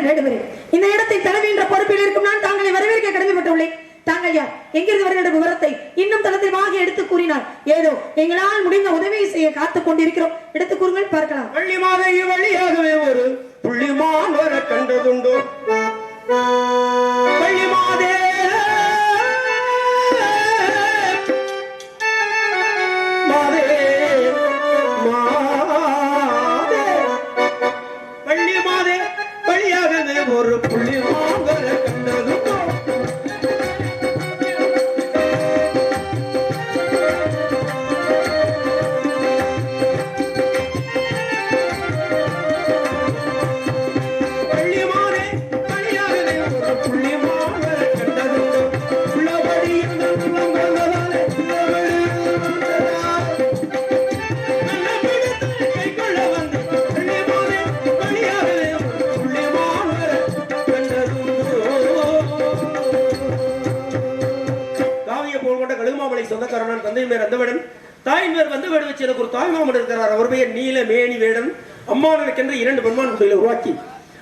தாங்கள் வேண்டுவரே இந்த இடத்தை தலைவின்ற பொறுப்பில் இருக்கும் நான் தாங்களை வரவேற்க கடமைப்பட்டுள்ளேன். தாங்கள் யார்? எங்கிருந்து வருகிற விவரத்தை இன்னும் தளத்திற்காக எடுத்து கூறினார் ஏதோ எங்களால் முடிந்த உதவியை செய்ய காத்துக் கொண்டிருக்கிறோம். எடுத்து கூறுங்கள் பார்க்கலாம். வள்ளி மாதை வழியாகவே ஒரு புள்ளிமான் வர கண்டதுண்டோ. வள்ளி மாதே வச்சு எனக்கு ஒரு தாய் மாமன் இருக்கிறார். அவர் பெயர் நீல மேனி வேடன். அம்மானுக்கென்று இரண்டு பெண்மான் குட்டிகளை உருவாக்கி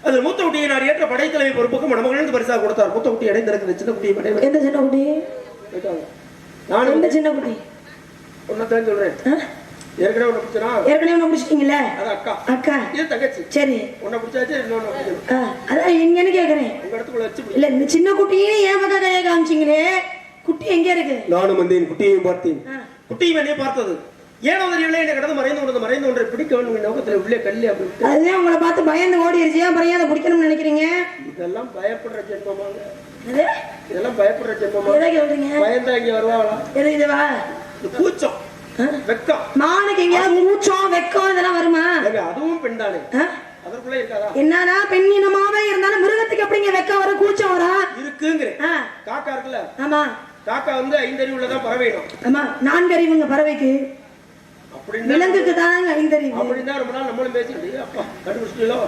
அதில் மூத்த குட்டியை நான் ஏற்ற படைத்தலைமை பொறுப்புக்கு மணமகன் பரிசாக கொடுத்தார். மூத்த குட்டி அடைந்திருக்கிற சின்ன குட்டியை படை எந்த சின்ன குட்டி? நான் எந்த சின்ன குட்டி? ஒன்னதான் சொல்றேன்? ஏற்கனவே பிடிச்சனா? ஏற்கனவே ஒண்ணு பிடிச்சிட்டீங்கல்ல அது அக்கா. அக்கா. இது தங்கச்சி. சரி. உன்னை பிடிச்சாச்சு இன்னொன்னு அதான் கேக்குறேன். உங்க இடத்துக்குள்ள வச்சு பிடி. இல்ல இந்த சின்ன குட்டியே ஏன் பக்கம் கையை காமிச்சீங்களே. குட்டி எங்க இருக்கு? நானும் வந்தேன். குட்டியையும் பார்த்தேன். குட்டியும் என்னைய பார்த்தது. ஏனோ தெரியவில்லை என்னை கடந்து மறைந்து கொண்டது மறைந்து ஒன்றை பிடிக்க வேண்டும் நோக்கத்தில் உள்ளே கல்லி அப்படி அதுதான் உங்களை பார்த்து பயந்து ஓடிடுச்சு அப்புறம் ஏன் அதை பிடிக்கணும்னு நினைக்கிறீங்க? இதெல்லாம் பயப்படுற ஜென்மமாங்க? இதெல்லாம் பயப்படுற ஜென்மமா பயந்தா இங்க வருவாங்களா இதுவா இது கூச்சம். வெக்கம். மானுக்கு எங்கேயாவது மூச்சம் வெக்கம் இதெல்லாம் வருமா? அதுவும் பெண் தானே என்னன்னா பெண் இனமாவே இருந்தாலும் மிருகத்துக்கு எப்படிங்க வெக்கம் வரும் கூச்சம் வரும் இருக்குங்கிறேன் ஆ, காக்கா இருக்குல்ல? ஆமா. காக்கா வந்து ஐந்தறிவுள்ளதான் பறவையிடும். ஆமா நான்கறிவுங்க பறவைக்கு. அப்படின்னு விலங்குக்கு தாங்க ஐந்தறிவு. அப்படின்னு தான் ரொம்ப நாள் நம்மளும் பேசிக்கிட்டு அப்பா கண்டுபிடிச்சிட்டீங்களோ?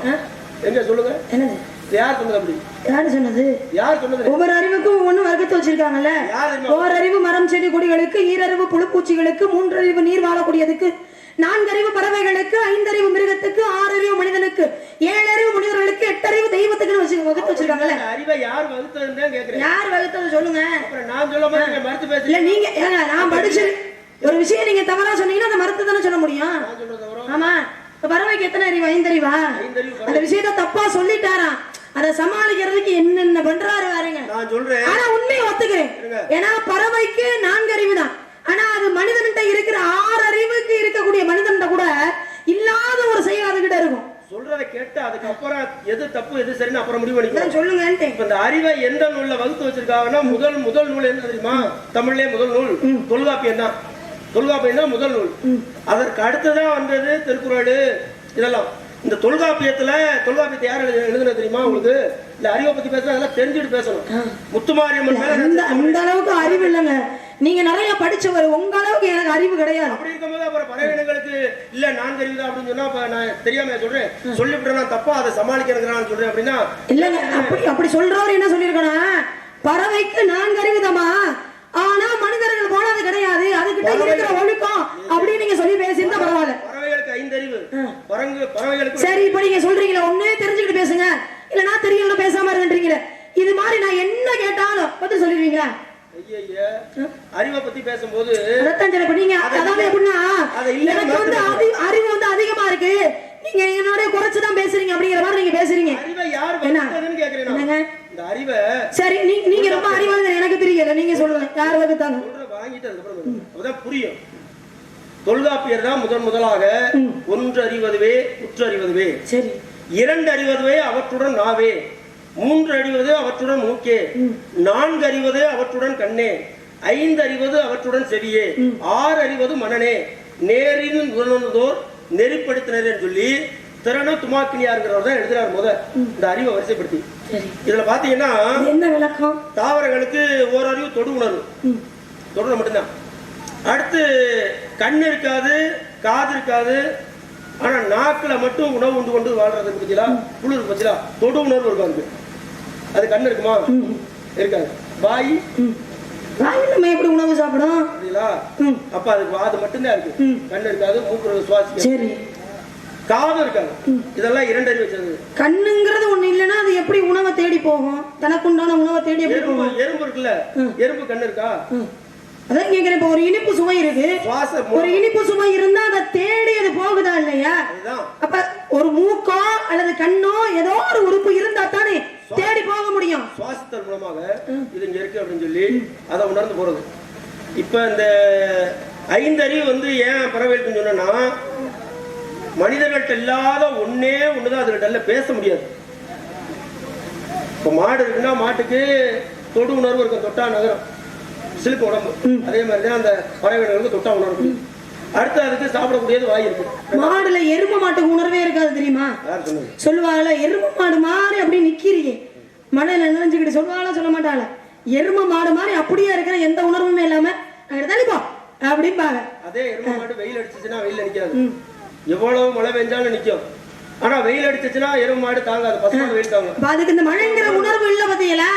எங்க சொல்லுங்க? என்னது? யார் சொன்னது அப்படி? யாரு சொன்னது? யார் சொன்னது? ஒவ்வொரு அறிவுக்கும் ஒவ்வொன்று வர்க்கத்தை வச்சிருக்காங்கல்ல. தெரியுமா? ஓரறிவு மரம் செடி கொடிகளுக்கு ஈரறிவு புழுப்பூச்சிகளுக்கு மூன்றறிவு நீர் வாழக்கூடியதுக்கு நான்கறிவு பறவைகளுக்கு ஐந்தறிவு மிருகத்துக்கு ஆறறிவு மனிதனுக்கு ஏழறிவு மனிதர்களுக்கு எட்டறிவு தெய்வத்துக்குன்னு வச்சு வகுத்து வச்சிருக்காங்கல்ல. அறிவை யார் வகுத்ததுன்னு தான் கேக்குறேன். யார் வகுத்தது சொல்லுங்க. நான் சொல்ல மறுத்து பேச இல்ல நீங்க நான் படிச்சு ஒரு விஷயம் நீங்க தவறா சொன்னீங்கன்னா அதை மறுத்து தானே சொல்ல முடியும்? ஆமா. பறவைக்கு எத்தனை அறிவு? ஐந்தறிவா? அந்த விஷயத்த தப்பா சொல்லிட்டாராம். அதை சமாளிக்கிறதுக்கு என்னென்ன பண்றாரு பாருங்க. நான் சொல்றேன். ஆனா உண்மையை ஒத்துக்கிறேன். ஏன்னா பறவைக்கு நான்கு அறிவு தான். ஆனா அது மனிதன்கிட்ட இருக்கிற ஆறு அறிவுக்கு இருக்கக்கூடிய மனிதன்கிட்ட கூட இல்லாத ஒரு செயல் அதுகிட்ட இருக்கும். சொல்றதை கேட்டு அதுக்கப்புறம் எது தப்பு எது சரின்னு அப்புறம் முடிவு பண்ணிக்கலாம். சொல்லுங்கன்ட்டேன் இப்ப இந்த அறிவை எந்த நூல்ல வகுத்து வச்சிருக்காங்கன்னா முதல் முதல் நூல் என்ன தெரியுமா? தமிழ்லயே முதல் நூல் தொல்காப்பியம் தான். தொல்காப்பியம் தான் முதல் நூல். அதற்கு அடுத்ததான் வந்தது திருக்குறள். இதெல்லாம். இந்த தொல்காப்பியத்துல தொல்காப்பியத்தை யார் எழுது- எழுதுனது தெரியுமா உங்களுக்கு? இல்ல அறிவை பத்தி பேசுனா அதெல்லாம் தெரிஞ்சுட்டு பேசணும். முத்துமாரியம்மன் அந்த அளவுக்கு அறிவு இல்லைங்க. நீங்க நிறைய படிச்சவர் உங்க அளவுக்கு எனக்கு அறிவு கிடையாது. அப்படி இருக்கும்போது அப்புறம் பறவைகளுக்கு இல்ல நான் தெரியுதா அப்படின்னு சொன்னா நான் தெரியாம சொல்றேன். சொல்லிவிட்டேன் நான் தப்பா அதை சமாளிக்கிறேன் சொல்றேன் அப்படின்னா இல்லங்க அப்படி அப்படி சொல்றவர் என்ன சொல்லிருக்கணும் பறவைக்கு நான்கு அறிவுதாமா ஆனா மனிதர்கள் போல அது கிடையாது. அதுகிட்ட இருக்கிற ஒழுக்கம் அப்படின்னு நீங்க சொல்லி பேசியிருந்தா பரவாயில்ல. பறவைகளுக்கு ஐந்தறிவு. பறங்கு பறவைகளுக்கு சரி இப்ப நீங்க சொல்றீங்களா ஒண்ணே தெரிஞ்சுக்கிட்டு பேசுங்க. இல்ல நான் தெரியல பேசாம இருன்றீங்களே இது மாதிரி நான் என்ன கேட்டாலும் பதில் சொல்லிடுவீங்களா? அறிவை பத்தி பேசும்போது நீங்க அதாவது எப்படின்னா அதை இல்ல எனக்கு வந்து அறிவு வந்து அதிகமா இருக்கு. நீங்க என்னோட குறைச்சுதான் பேசுறீங்க அப்படிங்கிற மாதிரி நீங்க பேசுறீங்க. என்ன? இந்த அறிவை சரி நீங்க நீங்க ரொம்ப அறிவாளி எனக்கு தெரியல. நீங்க சொல்லுங்க. யார் வகுத்தாங்க சொல்ற வாங்கிட்டு அதுக்கப்புறம் சொல்லு. அப்பதான் புரியும். தொல்காப்பியர் தான் முதன் முதலாக ஒன்று அறிவதுவே உற்று அறிவதுவே சரி. இரண்டு அறிவதுவே அவற்றுடன் நாவே. மூன்று அறிவது அவற்றுடன் மூக்கே. நான்கு அறிவது அவற்றுடன் கண்ணே. ஐந்து அறிவது அவற்றுடன் செவியே. ஆறு அறிவது மனனே நேரின் உணர்ந்தோர் நெறிப்படுத்தினர்னு சொல்லி திறன துமாக்கினியாருங்கிறவர் தான் எழுதுறாரு முத இந்த அறிவை வரிசைப்படுத்தி. இதுல பாத்தீங்கன்னா என்ன விளக்கம்? தாவரங்களுக்கு ஓரறிவு தொடு உணர்வு. தொடுல மட்டும்தான். அடுத்து கண் இருக்காது காது இருக்காது ஆனா நாக்குல மட்டும் உணவு உண்டு கொண்டு வாழ்றது பத்திலா குளிர் பத்திலா தொடு உணர்வு இருக்கும் அதுக்கு அது கண் இருக்குமா? இருக்காது. வாய்? ம். வாயில் நம்ம எப்படி உணவு சாப்பிடும் ம். அப்ப அதுக்கு அது மட்டும்தான் இருக்கு. கண் இருக்காது மூக்குறது சுவாசிக்க சரி. காது இருக்காது இதெல்லாம் இரண்டு அறிவு வச்சிருக்கு கண்ணுங்கிறது ஒண்ணு இல்லைன்னா அது எப்படி போகும்? தனக்குண்டான உணவை தேடி எப்படி போகும்? எறும்பு இருக்குல்ல? எறும்பு கண்ணு இருக்கா. அதான் கேக்குறேன். இப்ப ஒரு இனிப்பு சுவை இருக்கு. ஒரு இனிப்பு சுவை இருந்தா அதை தேடி அது போகுதா இல்லையா? அப்ப ஒரு மூக்கோ அல்லது கண்ணோ ஏதோ ஒரு உறுப்பு இருந்தா தானே தேடி போக முடியும். சுவாசத்தல் மூலமாக இது இங்க இருக்கு அப்படின்னு சொல்லி அதை உணர்ந்து போறது. இப்ப இந்த ஐந்தறிவு வந்து ஏன் பரவேற்குன்னு சொன்னா மனிதர்கள்ட்ட இல்லாத ஒண்ணே ஒண்ணுதான் அதுகிட்ட பேச முடியாது. இப்ப மாடு இருக்குன்னா மாட்டுக்கு தொடு உணர்வு இருக்கும் தொட்டா நகரம். சிலுக்கு உடம்பு. அதே மாதிரி தான் அந்த பறவைகளுக்கு தொட்டா உணர்வு. அடுத்து அதுக்கு சாப்பிடக்கூடியது வாய் இருக்கு. மாடுல எரும மாட்டுக்கு உணர்வே இருக்காது தெரியுமா? சொல்லுவாங்கல்ல எரும மாடு மாதிரி அப்படி நிக்கிறீங்க மழையில நினைஞ்சுக்கிட்டு சொல்லுவாங்களா சொல்ல மாட்டாங்களா எரும மாடு மாதிரி அப்படியே இருக்கிற எந்த உணர்வுமே இல்லாம அங்கிட்டு தள்ளிப்போ அப்படிம்பாங்க. அதே எருமை மாடு வெயில் அடிச்சுச்சுன்னா வெயில் அடிக்காது. எவ்வளவு மழை பெஞ்சாலும் நிக்கும். ஆனா வெயில் அடிச்சுச்சுன்னா எருமை மாடு தாங்காது. பசங்க வெயில் தாங்கும். அப்ப அதுக்கு இந்த மழைங்கிற உணர்வு இல்ல பாத்தீங்களா?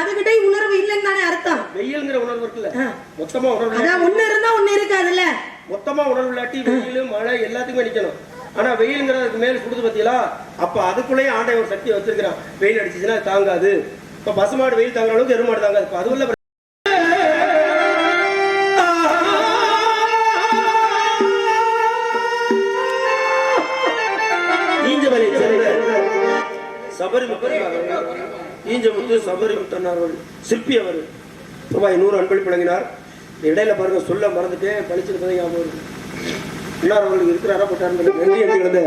அதுகிட்ட உணர்வு இல்லைன்னு தானே அர்த்தம். வெயில்ங்கிற உணர்வு இருக்குல்ல. மொத்தமா உணர்வு அதான் ஒண்ணு இருந்தா ஒண்ணு இருக்காதுல்ல. மொத்தமா உணர்வு இல்லாட்டி வெயில் மழை எல்லாத்துக்குமே நிக்கணும். ஆனா வெயிலுங்கிறதுக்கு மேல் சுடுது பத்தியலா அப்ப அதுக்குள்ளேயே ஆண்டை ஒரு சக்தியை வச்சிருக்கிறான். வெயில் அடிச்சுச்சுன்னா தாங்காது. இப்ப பசுமாடு வெயில் தாங்குற அளவுக்கு எருமாடு தாங்காது. இப்ப சபரி ஈஞ்சமுத்து சபரி சிற்பி அவர். ரூபாய் நூறு அன்பளி வழங்கினார். இடையில பாருங்க சொல்ல மறந்துட்டேன். பழிச்சிருப்பதை ஞாபகம் இருக்கு. இன்னார் அவர்களுக்கு இருக்கிறாரா போட்டார் நன்றி என்று கிடந்த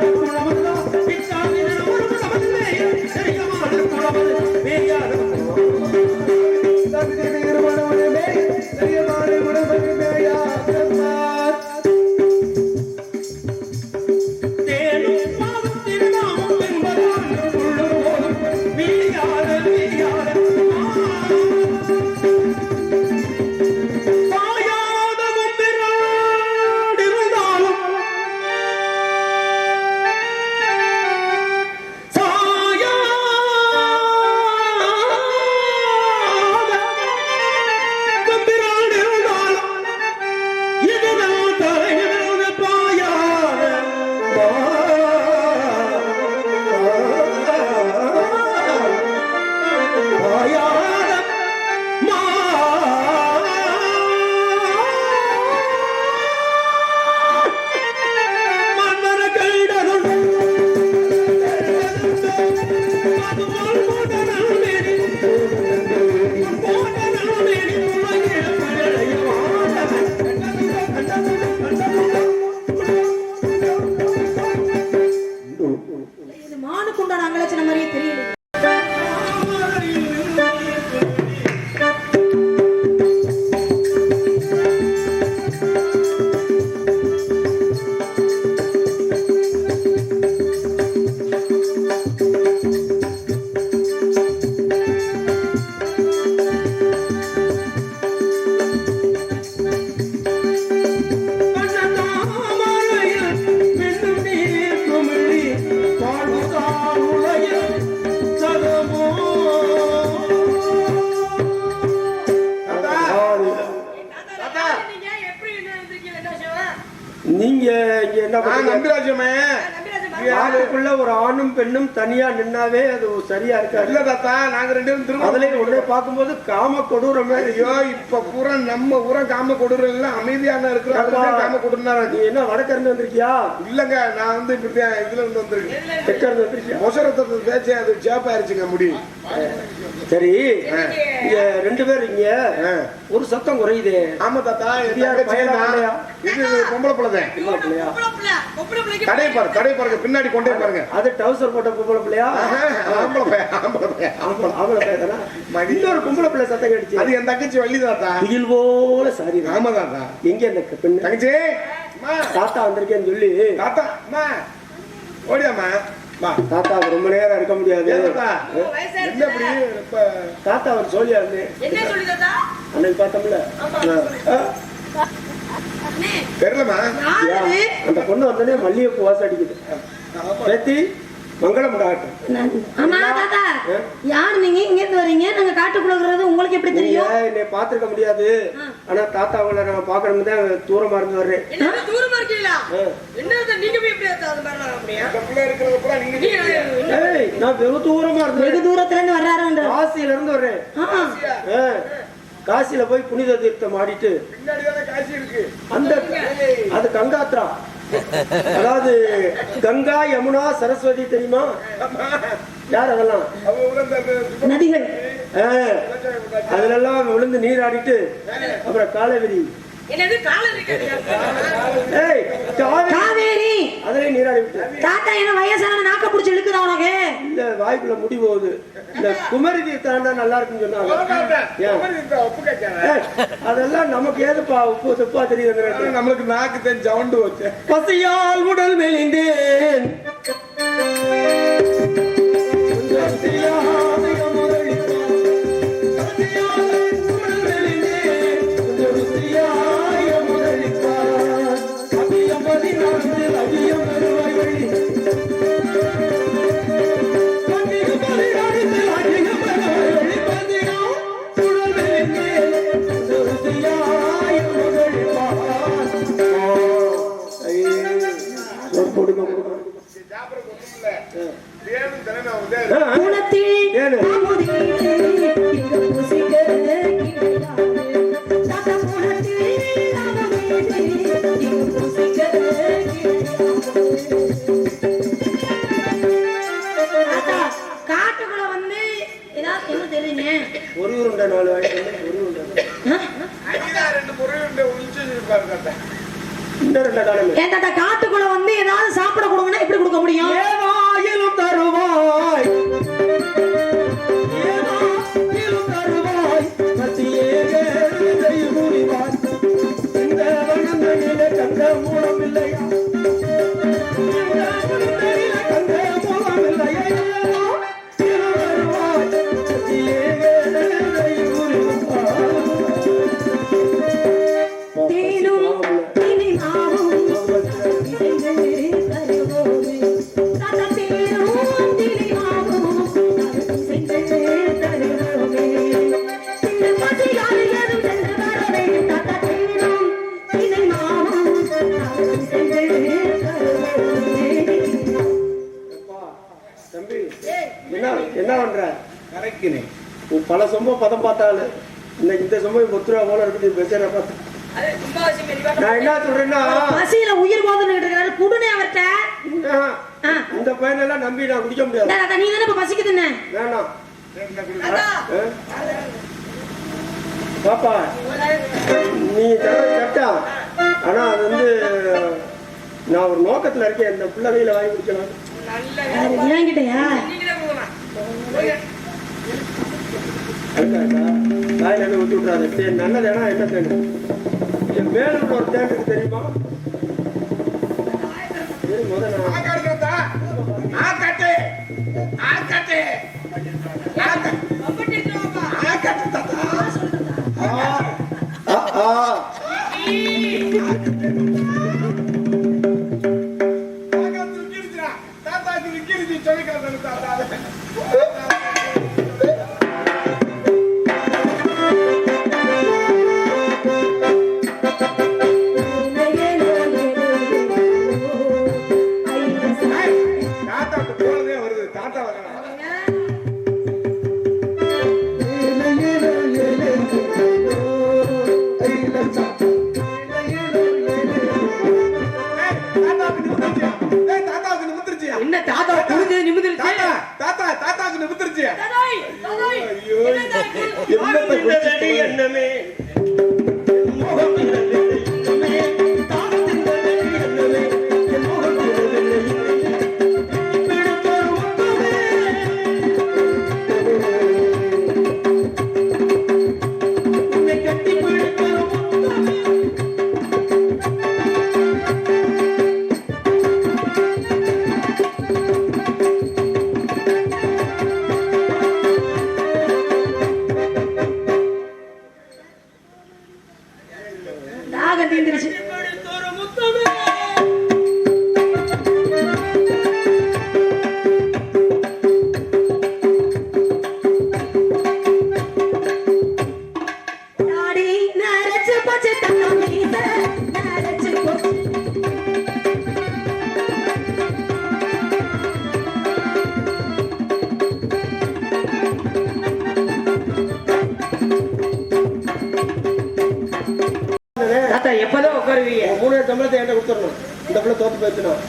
Спасибо. பெண்ணும் தனியா நின்னாவே அது சரியா இருக்காது. இல்ல தாத்தா நாங்க ரெண்டு பேரும் திரும்ப அதுல உடனே பார்க்கும்போது காம கொடூரமே. ஐயோ இப்ப பூரா நம்ம ஊரா காம கொடுறோம் இல்ல அமைதியான இருக்கிறோம் அதுதான் காம கொடுனா நீ என்ன வடக்கிருந்து வந்திருக்கியா? இல்லங்க நான் வந்து இப்படி இதுல இருந்து வந்திருக்கேன். தெற்கிருந்து வந்திருக்கியா? மொசரத்தை தேய்ச்சி அது சேப்பாயிருச்சுங்க முடி. சரி. ஆ. இங்க ரெண்டு பேர் இங்க. ஒரு சத்தம் குறையுது. ஆமா தாத்தா பொம்பளை பிள்ளைதான் கடை பாரு கடை பாருங்க பின்னாடி கொண்டே பாருங்க. அது டவுசர் போட்ட பொம்பளை பிள்ளையா? ஆம்பளை பையன் ஆம்பளை பையன் ஆம்பளை பையன்? இன்னொரு பொம்பளை பிள்ளை சத்தம் கேட்டுச்சு. அது என் தங்கச்சி வள்ளி தாத்தா. துயில் போல சாரி ஆமா தாத்தா. எங்க அந்த பெண்ணு? தங்கச்சி தாத்தா வந்திருக்கேன்னு சொல்லி. தாத்தா அம்மா. ஓடியாம்மா. வா தாத்தா ரொம்ப நேரம் இருக்க முடியாது. தாத்தா அவர் சொல்லியா இருந்து அன்னைக்கு பார்த்தோம்ல. தெரியலமா அந்த பொண்ணு வந்தோடனே மல்லிகைப்பூ வாசம் அடிக்குது. பேத்தி மங்களம் ஆமா தாத்தா யாரு நீங்க? இங்க இருந்து வரீங்க? நாங்க காட்டுக்குள்ள இருக்கிறது உங்களுக்கு எப்படி தெரியும்? என்னை பார்த்திருக்க முடியாது? ஆனா தாத்தாவுல நான் பார்க்கணும் தான் தூரமா இருந்து வர்றேன். தூரமா இருக்கீங்களா. என்ன தாத்தா, நீங்க போய் எப்படி தாத்தா நான் வெகு தூரமா வெகு இருந்தேன் தூரத்துல இருந்து வர்றாருன்ற. காசியில இருந்து வர்றேன். காசியில போய் புனித தீர்த்தம் ஆடிட்டு அந்த அது கங்காத்ரா. அதாவது கங்கா யமுனா சரஸ்வதி தெரியுமா? யார் அதெல்லாம்? நதிகள். அதுலெல்லாம் விழுந்து நீராடிட்டு அப்புறம் காலவெளி. என்னது காவேரி. அதுலயும் நீராடி விட்டு. தாத்தா என்ன வயசான நாக்க புடிச்சு இழுக்குதா உனக்கு? இந்த வாய்க்குள்ள முடி போகுது. இந்த குமரி தீர்த்தாண்டா நல்லா இருக்குன்னு சொன்னாங்க. அதெல்லாம் நமக்கு ஏதுப்பா உப்பு துப்பா தெரியுது நம்மளுக்கு நாக்கு தெரிஞ்ச சவுண்டு வச்சு பசியால் உடல் மெலிந்தேன். காட்டுக்குள்ள வந்து ஏதாவது சாப்பிட கொடுங்கன்னா எப்படி கொடுக்க முடியும்? தருவாய்? என்ன பண்ற? கரைக்கிறேன். உன் பல சொம்ப பதம் பார்த்தாலு இன்னைக்கு இந்த சொம்ப பத்து ரூபா போல இருக்குது பெசர பார்த்து. நான் என்ன சொல்றேன்னா பசியில உயிர் போதுன்னு இருக்கிறாரு குடுனே அவர்கிட்ட. இந்த பையனெல்லாம் நம்பி நான் குடிக்க முடியாது. நீ தானே இப்ப பசிக்குதுன்னு வேணாம். இந்த? பாப்பா நீ கரெக்டா? ஆனா அது வந்து நான் ஒரு நோக்கத்துல இருக்கேன். இந்த பிள்ளை கையில வாங்கி என்கிட்டயா? நீங்களே கொடுங்கண்ணா ஊற்றி விட்றாரு சரி நல்லது என்ன தேன் என் வேலூர்ல ஒரு தேன் இருக்கு தெரியுமா முதல்ல എന്നത്തെ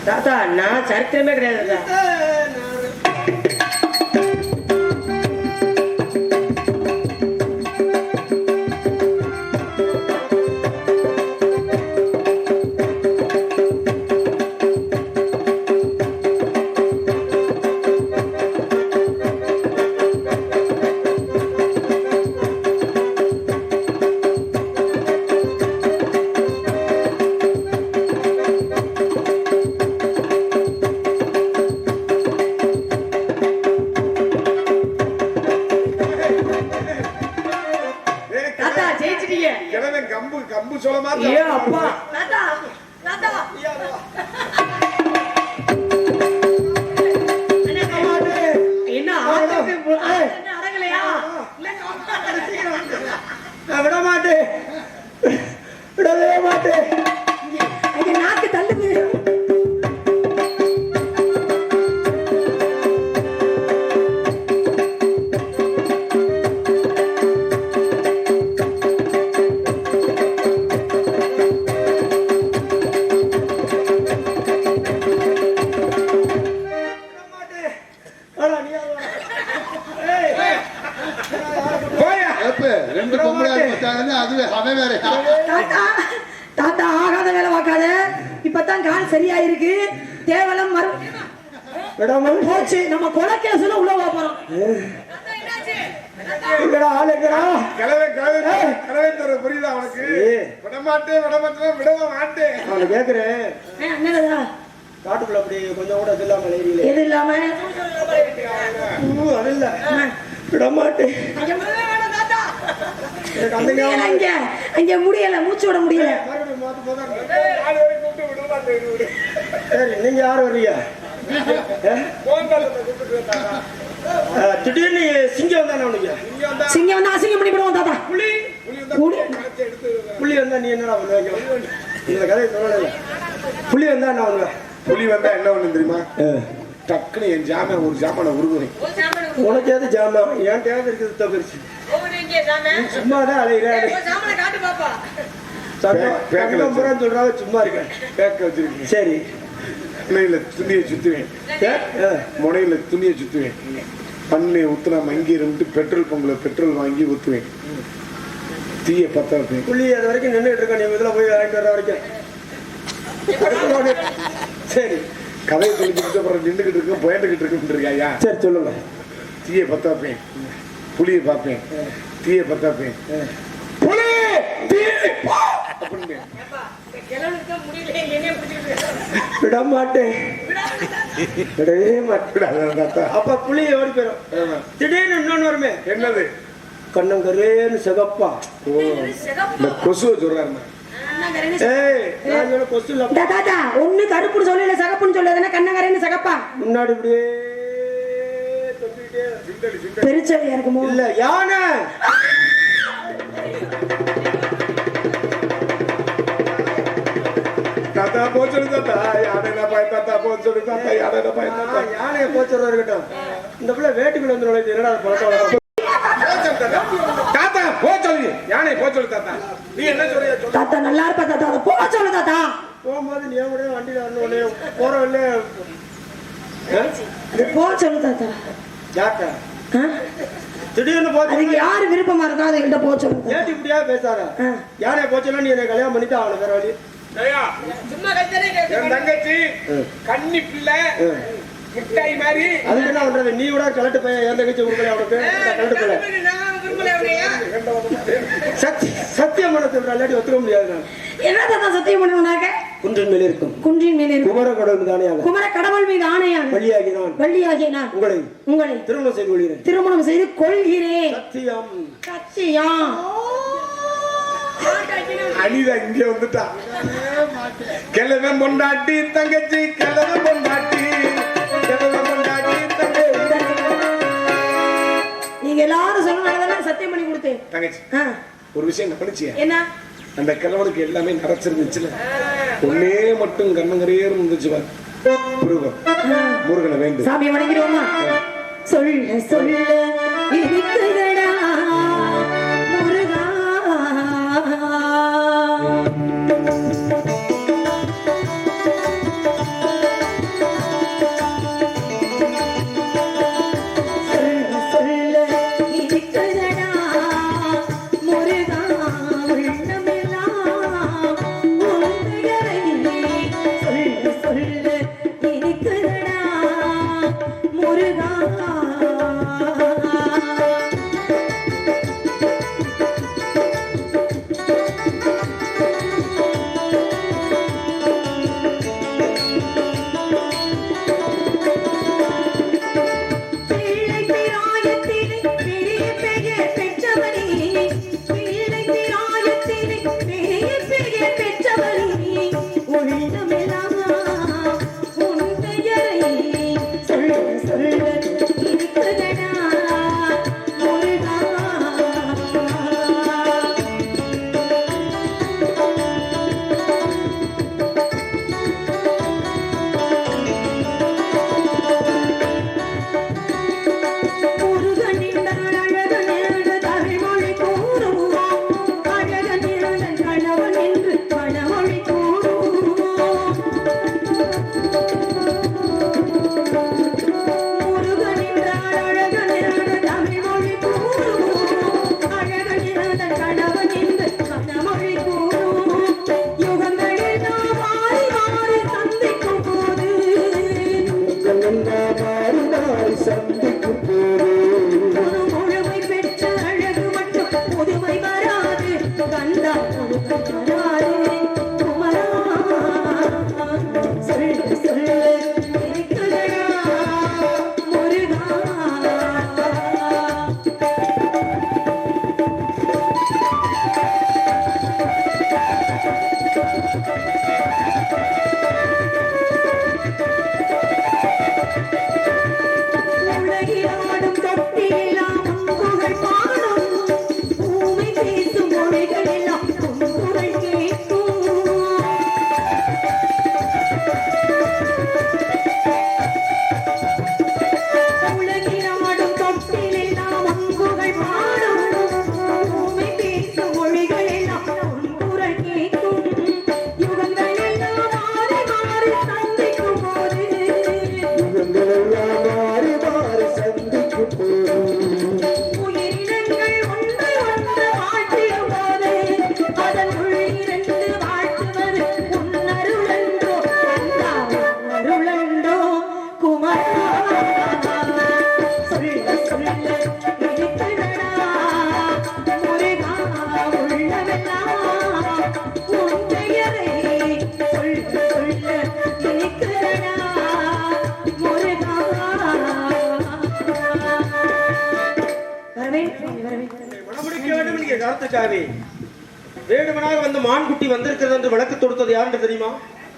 தாத்தா நான் சரித்திரமே கிடையாது அதுவே அவன் வேற. தாத்தா தாத்தா ஆகாத வேலை பார்க்காத. இப்பதான் கால் சரியா இருக்கு தேவலம் விடாம போச்சு. நம்ம கொலை கேஸ்ல உள்ள போறோம். எங்கடா ஆள் எங்கடா? கிழவன் கிழவன் கிழவன் தர புரியுதா அவனுக்கு ஏய். விட மாட்டேன் விட மாட்டேன். விடவே மாட்டேன் அவனை கேக்குறேன் என்னடா? காட்டுக்குள்ள அப்படி கொஞ்சம் கூட இது இல்லாம எது இல்லாம? அது இல்ல. விட மாட்டேன் எனக்கு அந்த ஞாபகம் அங்க அங்க முடியல மூச்சு விட முடியல. சரி நீங்க யார் வர்றீங்க திடீர்னு சிங்கம் வந்தா சிங்கம் வந்து அசிங்கம் பண்ணி விடுவோம் தாத்தா. புலி? புலி. வந்தா நீ என்னடா பண்ணுவாங்க இந்த கதையை சொல்லல புலி வந்தா என்ன பண்ணுவேன் புலி வந்தா என்ன ஒண்ணு தெரியுமா? டக்குன்னு என் ஒரு ஜாமான சாமனை உனக்கு ஜாமான்? என் தேவை இருக்குது? சும்மா தான் அலைகிறேன் காட்டு பாப்பா. சொல்றாங்க சும்மா இருக்கேன் பேக்க வச்சிருக்கேன். சரி. முனையில துணியை சுத்துவேன் ஏ, ஆ. முனையில துணியை சுத்துவேன் பண்ணை ஊத்துனா மங்கி இருந்து பெட்ரோல் பங்குல பெட்ரோல் வாங்கி ஊத்துவேன். தீய பத்த வைப்பேன் புள்ளி அது வரைக்கும் நின்றுட்டு இருக்க நீ இதுல போய் வாங்கிட்டு வர வரைக்கும். சரி. கதையை சொல்லிட்டு அப்புறம் நின்றுகிட்டு இருக்கு பயந்துகிட்டு இருக்குன்னு ஐயா? சரி சொல்லுங்க தீயை பத்த வைப்பேன் புளியை பார்ப்பேன். தீயை பத்த வைப்பேன் புலி! தீ! பா! அப்படின்னு கிழவனுக்கு முடியல என்னைய பிடிச்சிருக்கு விட மாட்டேன். விடவே மாட்டேன். அப்ப புளி ஓடி போயிடும். திடீர்னு இன்னொன்னு வருமே. என்னது? கண்ணங்கரேன்னு சிகப்பா. ஓ. இந்த கொசு தாத்தா ஒண்ணு கருப்புன்னு சொல்லல சகப்புன்னு சொல்லல கண்ணங்கரைன்னு சகப்பா. முன்னாடி இப்படியே பெருச்சவையா இருக்குமோ இல்ல யானை! தாத்தா போச்சு தாத்தா. யானை பாய் தாத்தா போச்சு தாத்தா. யானை பாய் தாத்தா. யானையை போச்சுறதா இருக்கட்டும். இந்த பிள்ளை வேட்டுக்குள்ள வந்து நுழையுது. என்னடா பழக்கம்? தாத்தா போ சொல்லு. யானை போ சொல்லு தாத்தா. நீ என்ன சொல்றியா தாத்தா நல்லா இருப்பா தாத்தா. அதை சொல்லு தாத்தா. போகும்போது நீ கூட வண்டியில வரணும் உடனே போற வழியில போக சொல்லு தாத்தா? திடீர்னு போச்சு யாரு விருப்பமா இருக்கோ அதை சொல்லுங்க. ஏட்டி இப்படியா பேசாத. யாரே போச்சுன்னா நீ என்னை கல்யாணம் பண்ணிட்டு அவனை வேற வழி. என் தங்கச்சி கன்னி பிள்ளை மிட்டாய் மாதிரி. அதுக்கு என்ன பண்றது? நீ கூட கலட்டு பையன் என் தங்கச்சி கொடுக்கல அவனுக்கு. கலட்டு பையன். சத்தியம் பண்ண இல்லாட்டி ஒத்துக்க முடியாது நான். என்ன தாத்தா சத்தியம் பண்ணணும்னாக்க குன்றின் மேல் இருக்கும். குன்றின் மேலே இருக்கும். குமர கடவுள் தானேயாக குமர கடவுள் மீது ஆணையாக. வழியாகி நான் வள்ளியாகிய நான் உங்களை உங்களை திருமணம் செய்து கொள்கிறேன். திருமணம் செய்து கொள்கிறேன். சத்தியம். சத்தியா. அனிதா இங்க வந்துட்டா. கிழமை பொண்டாட்டி தங்கச்சி கிழமை பொண்டாட்டி. கிழமை பொண்டாட்டி நீங்க எல்லாரும் சொல்லணும் சத்தியம் பண்ணி கொடுத்தேன். தங்கச்சி ஒரு விஷயம் கவனிச்சியா என்ன? அந்த கிழவனுக்கு எல்லாமே நரைச்சிருந்துச்சுல. ஒன்னே மட்டும் கண்ணங்கரையே இருந்துச்சு முருகன் முருகனை வேண்டும் சாமி வணங்கிடுவோமா? சொல்ல சொல்ல கருத்துக்காகவே வேடுமனாக வந்த மான்குட்டி வந்திருக்கிறது என்று விளக்கு தொடுத்தது யாருன்னு தெரியுமா?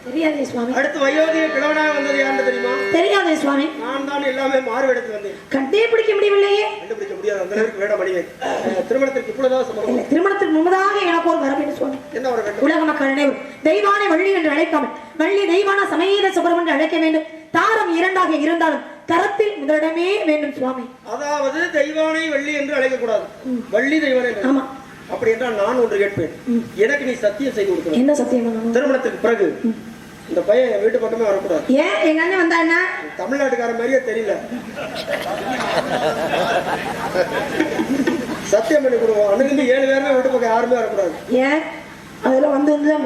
தெரியாதே சுவாமி. அடுத்து வயோதிக கிழவனாக வந்தது யாருன்னு தெரியுமா? தெரியாதே சுவாமி. நான் தான் எல்லாமே மாறுவேடத்தில் வந்தேன். கண்டே பிடிக்க முடியவில்லையே. கண்டுபிடிக்க முடியாது அந்த அளவுக்கு வேடம் அணிவேன் அஹ், திருமணத்திற்கு இப்பொழுதாவது சம்பவம் திருமணத்துக்கு முன்பதாக எனக்கு ஒரு வரவேண்டு சுவாமி. என்ன வர வேண்டும் உலக மக்கள் அனைவரும் தெய்வானை வள்ளி என்று அழைக்காமல் வள்ளி தெய்வான சமீர சுபரம் என்று அழைக்க வேண்டும். தாரம் இரண்டாக இருந்தாலும் தரத்தில் முதலிடமே வேண்டும் சுவாமி. அதாவது தெய்வானை வள்ளி என்று அழைக்கக்கூடாது. வள்ளி தெய்வானை. ஆமா. அப்படி என்றால் நான் ஒன்று கேட்பேன். எனக்கு நீ சத்தியம் செய்து கொடுக்கணும். என்ன சத்தியம் பண்ணணும் திருமணத்திற்கு பிறகு இந்த பையன் என் வீட்டு பக்கமே வரக்கூடாது. ஏன்? எங்க அண்ணன் வந்தா என்ன? தமிழ்நாட்டுக்கார மாதிரியே தெரியல. சத்தியம் பண்ணி கொடுவோம். அன்னைக்கு ஏழு பேருமே வீட்டு பக்கம் யாருமே வரக்கூடாது. ஏன்? அதெல்லாம் வந்து வந்து தான்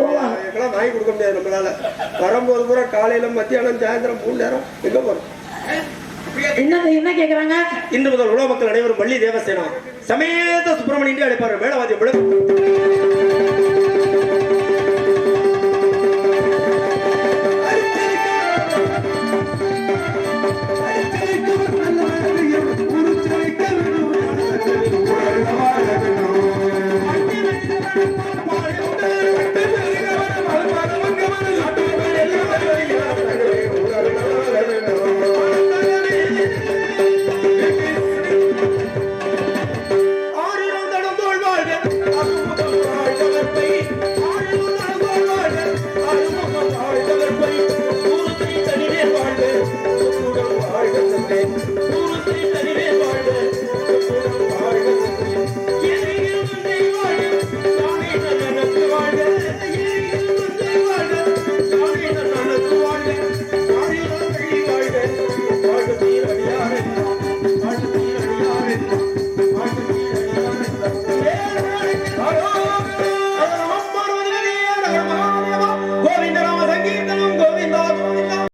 வாங்கி கொடுக்க முடியாது நம்மளால. வரும்போது பூரா காலையில மத்தியானம் சாயந்தரம் மூணு நேரம் எங்க போறோம்? என்ன என்ன கேக்குறாங்க? இன்று முதல் உலக மக்கள் அனைவரும் வள்ளி தேவசேனா சமேத சுப்பிரமணியன் அழைப்பார் மேலவாதி